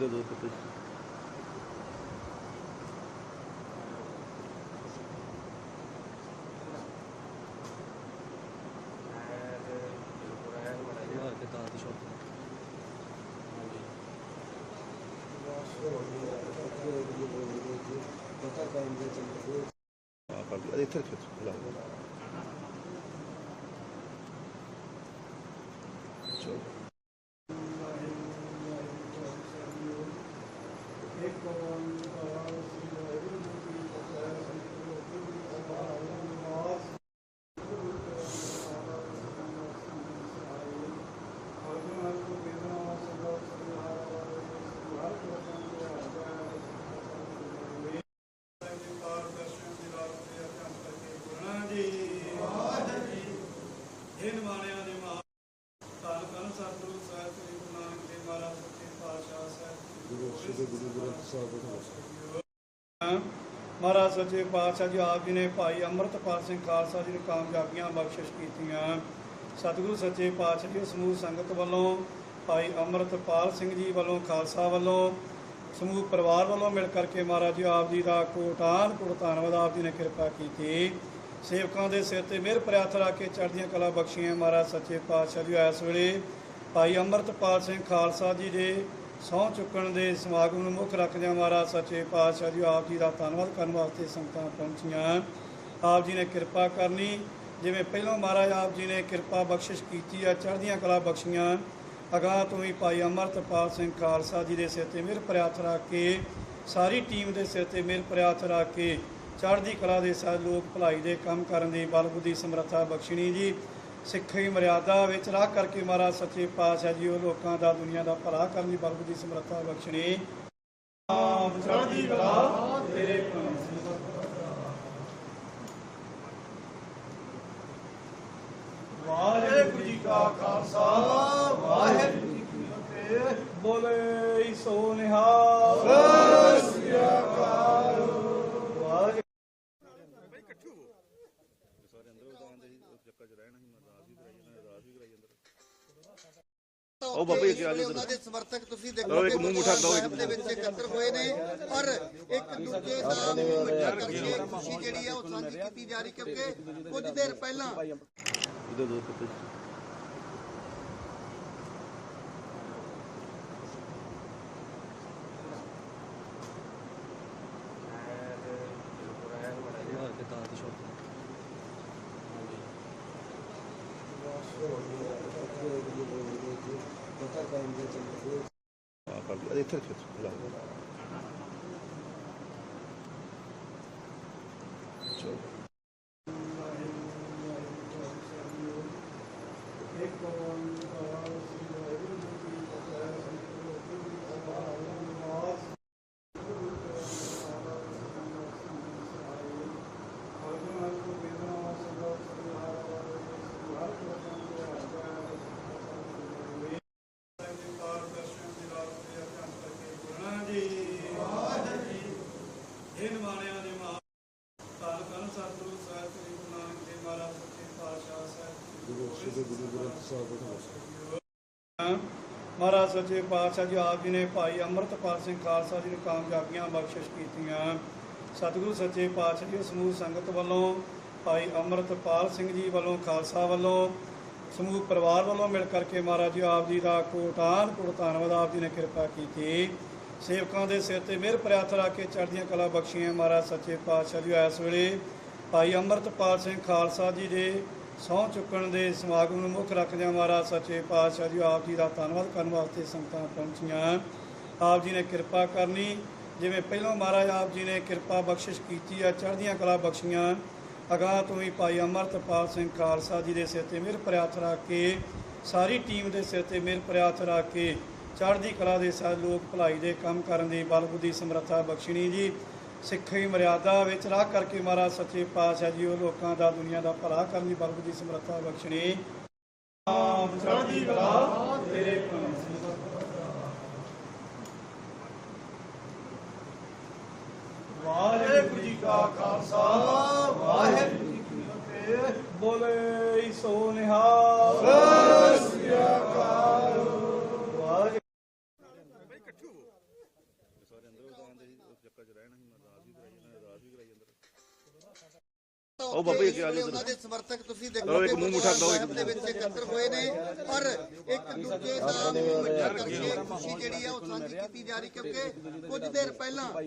ਦੇ ਦੋ ਕਿਤੇ ਯਾਰ ਕੇ ਤਾਂ ਦੀ ਸ਼ੌਪ ਆ ਕਰ ਲਿਆ ਇੱਥੇ ਖਿੱਚ ਲਾ ਚਲੋ ਇਹ ਨਿਮਾਣਿਆਂ ਦੇ ਮਾਂ ਧੰਨ ਧੰਨ ਸਤਿਗੁਰੂ ਸਾਹਿਬ ਸ੍ਰੀ ਗੁਰੂ ਨਾਨਕ ਦੇਵ ਮਹਾਰਾਜ ਸੱਚੇ ਪਾਤਸ਼ਾਹ ਸਾਹਿਬ ਮਹਾਰਾਜ ਸੱਚੇ ਪਾਤਸ਼ਾਹ ਜੀ, ਆਪ ਜੀ ਨੇ ਭਾਈ ਅੰਮ੍ਰਿਤਪਾਲ ਸਿੰਘ ਖਾਲਸਾ ਜੀ ਨੂੰ ਕਾਮਯਾਬੀਆਂ ਬਖਸ਼ਿਸ਼ ਕੀਤੀਆਂ। ਸਤਿਗੁਰੂ ਸੱਚੇ ਪਾਤਸ਼ਾਹ ਜੀ, ਸਮੂਹ ਸੰਗਤ ਵੱਲੋਂ, ਭਾਈ ਅੰਮ੍ਰਿਤਪਾਲ ਸਿੰਘ ਜੀ ਵੱਲੋਂ, ਖਾਲਸਾ ਵੱਲੋਂ, ਸਮੂਹ ਪਰਿਵਾਰ ਵੱਲੋਂ ਮਿਲ ਕਰਕੇ ਮਹਾਰਾਜ ਜੀ, ਆਪ ਜੀ ਦਾ ਕੋਟਾਨ ਕੋਟ ਧੰਨਵਾਦ ਆਪ ਜੀ ਨੇ ਕਿਰਪਾ ਕੀਤੀ। ਸੇਵਕਾਂ ਦੇ ਸਿਰ ਤੇ ਮਿਹਰ ਪ੍ਰਿਆਤ ਰੱਖ ਕੇ ਚੜ੍ਹਦੀਆਂ ਕਲਾ ਬਖਸ਼ੀਆਂ ਮਹਾਰਾਜ ਸੱਚੇ ਪਾਤਸ਼ਾਹ ਜੀ ਇਸ ਵੇਲੇ। ਭਾਈ ਅੰਮ੍ਰਿਤਪਾਲ ਸਿੰਘ ਖਾਲਸਾ ਜੀ ਦੇ ਸਹੁੰ ਚੁੱਕਣ ਦੇ ਸਮਾਗਮ ਨੂੰ ਮੁੱਖ ਰੱਖਦਿਆਂ ਮਹਾਰਾਜ ਸੱਚੇ ਪਾਤਸ਼ਾਹ ਜੀ ਆਪ ਜੀ ਦਾ ਧੰਨਵਾਦ ਕਰਨ ਵਾਸਤੇ ਸੰਗਤਾਂ ਪਹੁੰਚੀਆਂ। ਆਪ ਜੀ ਨੇ ਕਿਰਪਾ ਕਰਨੀ, ਜਿਵੇਂ ਪਹਿਲਾਂ ਮਹਾਰਾਜ ਆਪ ਜੀ ਨੇ ਕਿਰਪਾ ਬਖਸ਼ਿਸ਼ ਕੀਤੀ ਆ, ਚੜ੍ਹਦੀਆਂ ਕਲਾ ਬਖਸ਼ੀਆਂ। ਅਗਾਂਹ ਤੋਂ ਹੀ ਭਾਈ ਅਮਰਤਪਾਲ ਸਿੰਘ ਖਾਲਸਾ ਜੀ ਦੇ ਸਿਰ ਤੇ ਮਿਹਰ ਪ੍ਰਿਆਤ ਰੱਖ ਕੇ, ਸਾਰੀ ਟੀਮ ਦੇ ਸਿਰ ਤੇ ਮਿਹਰ ਪ੍ਰਿਆਤ ਰੱਖ ਕੇ, ਚੜ੍ਹਦੀ ਕਲਾ ਦੇ ਸਾਰੇ ਲੋਕ ਭਲਾਈ ਦੇ ਕੰਮ ਕਰਨ ਦੀ ਬਲ ਬੁੱਧੀ ਸਮਰੱਥਾ ਬਖਸ਼ਣੀ ਜੀ। ਸਿੱਖੀ ਮਰਿਆਦਾ ਵਿੱਚ ਰਾਹ ਕਰਕੇ ਮਹਾਰਾਜ ਸੱਚੇ ਪਾਤਸ਼ਾਹ ਜੀ, ਉਹ ਲੋਕਾਂ ਦਾ, ਦੁਨੀਆ ਦਾ ਭਲਾ ਕਰਨ ਦੀ ਬਲ ਬੁੱਧੀ ਸਮਰੱਥਾ ਬਖਸ਼ਣੀ। ਆਪ ਚੜ੍ਹਦੀ ਕਲਾ ਤੇਰੇ ਭਲੇ ਵਾਹਿਗੁਰੂ ਜੀ ਕਾ ਖਾਲਸਾ, ਵਾਹਿਗੁਰੂ ਜੀ ਕੀ ਫਤਿਹ। ਬੋਲੇ ਸੀ ਉਹ ਚੱਕਰ ਚ ਰਹਿਣਾ ਸੀ ਮੈਂ ਰਾਤ ਵੀ ਕਰਾਈ ਜਾਂਦਾ ਰਾਤ ਵੀ ਕਰਾਈ ਜਾਂਦਾ। ਉਹ ਬਾਬਾ ਜੀ ਅੱਗੇ ਆ ਜਾਓ ਉਹਨਾਂ ਦੇ ਸਮਰਥਕ ਤੁਸੀਂ ਲਓ ਦੇਖੋ ਇੱਕ ਮੂੰਹ ਮੁੱਠਾ ਦਿਓ ਇੱਕ ਸਾਹਿਬ ਦੇ ਵਿੱਚ ਇਕੱਤਰ ਹੋਏ ਨੇ ਔਰ ਇੱਕ ਦੂਜੇ ਦਾ ਮੂੰਹ ਮਿੱਠਾ ਕਰਕੇ ਖੁਸ਼ੀ ਜਿਹੜੀ ਹੈ ਉਹ ਸਾਂਝੀ ਕੀਤੀ ਜਾ ਰਹੀ ਕਿਉਂਕਿ ਕੁਝ ਦੇਰ ਪਹਿਲਾਂ ਇਹਦੇ ਦੋ ਕਿਤੇ ਯਾਰ ਕੇ ਤਾਂ ਦੀ ਸ਼ੌਪ ਆ ਕਰ ਲਿਆ ਇੱਥੇ ਖਿੱਚ ਲਾ ਚਲੋ ਇਹ ਨਿਮਾਣਿਆਂ ਦੇ ਮਾਂ ਧੰਨ ਧੰਨ ਸਤਿਗੁਰੂ ਸਾਹਿਬ ਸ੍ਰੀ ਗੁਰੂ ਨਾਨਕ ਦੇਵ ਮਹਾਰਾਜ ਸੱਚੇ ਪਾਤਸ਼ਾਹ ਸਾਹਿਬ ਮਹਾਰਾਜ ਸੱਚੇ ਪਾਤਸ਼ਾਹ ਜੀ, ਆਪ ਜੀ ਨੇ ਭਾਈ ਅੰਮ੍ਰਿਤਪਾਲ ਸਿੰਘ ਖਾਲਸਾ ਜੀ ਨੂੰ ਕਾਮਯਾਬੀਆਂ ਬਖਸ਼ਿਸ਼ ਕੀਤੀਆਂ। ਸਤਿਗੁਰੂ ਸੱਚੇ ਪਾਤਸ਼ਾਹ ਜੀ, ਸਮੂਹ ਸੰਗਤ ਵੱਲੋਂ, ਭਾਈ ਅੰਮ੍ਰਿਤਪਾਲ ਸਿੰਘ ਜੀ ਵੱਲੋਂ, ਖਾਲਸਾ ਵੱਲੋਂ, ਸਮੂਹ ਪਰਿਵਾਰ ਵੱਲੋਂ ਮਿਲ ਕਰਕੇ ਮਹਾਰਾਜ ਜੀ, ਆਪ ਜੀ ਦਾ ਕੋਟਾਨ ਕੋਟ ਧੰਨਵਾਦ ਆਪ ਜੀ ਨੇ ਕਿਰਪਾ ਕੀਤੀ। ਸੇਵਕਾਂ ਦੇ ਸਿਰ ਤੇ ਮਿਹਰ ਪ੍ਰਿਆਤ ਰੱਖ ਕੇ ਚੜ੍ਹਦੀਆਂ ਕਲਾ ਬਖਸ਼ੀਆਂ ਮਹਾਰਾਜ ਸੱਚੇ ਪਾਤਸ਼ਾਹ ਜੀ ਇਸ ਵੇਲੇ। ਭਾਈ ਅੰਮ੍ਰਿਤਪਾਲ ਸਿੰਘ ਖਾਲਸਾ ਜੀ ਦੇ ਸਹੁੰ ਚੁੱਕਣ ਦੇ ਸਮਾਗਮ ਨੂੰ ਮੁੱਖ ਰੱਖਦਿਆਂ ਮਹਾਰਾਜ ਸੱਚੇ ਪਾਤਸ਼ਾਹ ਜੀ ਆਪ ਜੀ ਦਾ ਧੰਨਵਾਦ ਕਰਨ ਵਾਸਤੇ ਸੰਗਤਾਂ ਪਹੁੰਚੀਆਂ। ਆਪ ਜੀ ਨੇ ਕਿਰਪਾ ਕਰਨੀ, ਜਿਵੇਂ ਪਹਿਲਾਂ ਮਹਾਰਾਜ ਆਪ ਜੀ ਨੇ ਕਿਰਪਾ ਬਖਸ਼ਿਸ਼ ਕੀਤੀ ਆ, ਚੜ੍ਹਦੀਆਂ ਕਲਾ ਬਖਸ਼ੀਆਂ। ਅਗਾਂਹ ਤੋਂ ਹੀ ਭਾਈ ਅਮਰਤਪਾਲ ਸਿੰਘ ਖਾਲਸਾ ਜੀ ਦੇ ਸਿਰ ਤੇ ਮਿਹਰ ਪ੍ਰਿਆਤ ਰੱਖ ਕੇ, ਸਾਰੀ ਟੀਮ ਦੇ ਸਿਰ ਤੇ ਮਿਹਰ ਪ੍ਰਿਆਤ ਰੱਖ ਕੇ, ਚੜ੍ਹਦੀ ਕਲਾ ਦੇ ਸਾਰੇ ਲੋਕ ਭਲਾਈ ਦੇ ਕੰਮ ਕਰਨ ਦੀ ਬਲ ਬੁੱਧੀ ਸਮਰੱਥਾ ਬਖਸ਼ਣੀ ਜੀ। ਸਿੱਖੀ ਮਰਿਆਦਾ ਵਿੱਚ ਰਾਹ ਕਰਕੇ ਮਹਾਰਾਜ ਸੱਚੇ ਪਾਤਸ਼ਾਹ ਜੀ ਉਹ ਲੋਕਾਂ ਦਾ, ਦੁਨੀਆ ਦਾ ਭਲਾ ਕਰਨ ਦੀ ਬਲ ਬੁੱਧੀ ਸਮਰੱਥਾ ਬਖਸ਼ਣੀ। ਆਪ ਚੜ੍ਹਦੀ ਕਲਾ ਤੇਰੇ ਭਲੇ ਵਾਹਿਗੁਰੂ ਜੀ ਕਾ ਖਾਲਸਾ। ਕਹਿੰਦੇ ਸੀ ਉਸ ਚੱਕਰ 'ਚ ਰਹਿਣਾ ਸੀ ਮੈਂ ਅਰਦਾਸ ਵੀ ਕਰਾਈ ਜਾਂਦਾ ਅਰਦਾਸ ਵੀ ਕਰਾਈ ਜਾਂਦਾ। ਉਹ ਬਾਬਾ ਜੀ ਅੱਗੇ ਆ ਜਾਓ ਉਹਨਾਂ ਦੇ ਸਮਰਥਕ ਤੁਸੀਂ ਦੇਖੋ ਇੱਕ ਮੂੰਹ ਮੁੱਠਾ ਕਰੋ, ਇੱਕ ਦੇ ਵਿੱਚ ਇਕੱਤਰ ਹੋਏ ਨੇ ਔਰ ਇੱਕ ਦੂਜੇ ਦਾ ਮੱਥਾ ਕਰਕੇ ਖੁਸ਼ੀ ਜਿਹੜੀ ਹੈ ਉਹ ਸਾਂਝੀ ਕੀਤੀ ਜਾ ਰਹੀ ਕਿਉਂਕਿ ਕੁਝ ਦੇਰ ਪਹਿਲਾਂ